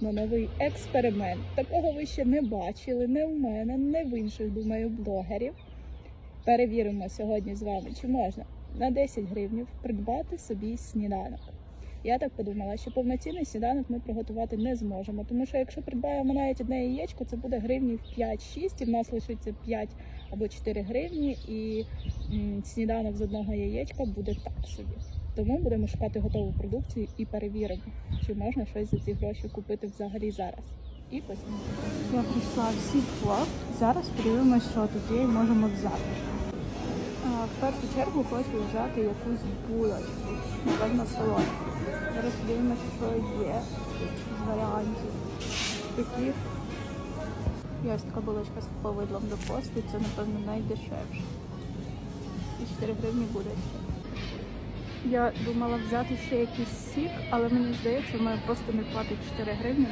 на новий експеримент. Такого ви ще не бачили, не в мене, не в інших, думаю, блогерів. Перевіримо сьогодні з вами, чи можна на 10 гривнів придбати собі сніданок. Я так подумала, що повноцінний сніданок ми приготувати не зможемо, тому що якщо придбаємо навіть одне яєчко, це буде гривнів 5-6, і в нас лишиться 5 або 4 гривні, і сніданок з одного яєчка буде так собі. Тому будемо шукати готову продукцію і перевіримо, чи можна щось за ці гроші купити взагалі зараз. І поснідати. Я прийшла в Сітфлоп. Зараз подивимося, що тут є і можемо взяти. В першу чергу хочу взяти якусь булочку, напевно, солодку. Зараз подивимося, що є з варіантів. Таких. Є ось така булочка з повидлом до посту, це, напевно, найдешевше. І 4 гривні ще. Я думала взяти ще якийсь сік, але мені здається, в мене просто не хватить 4 гривні.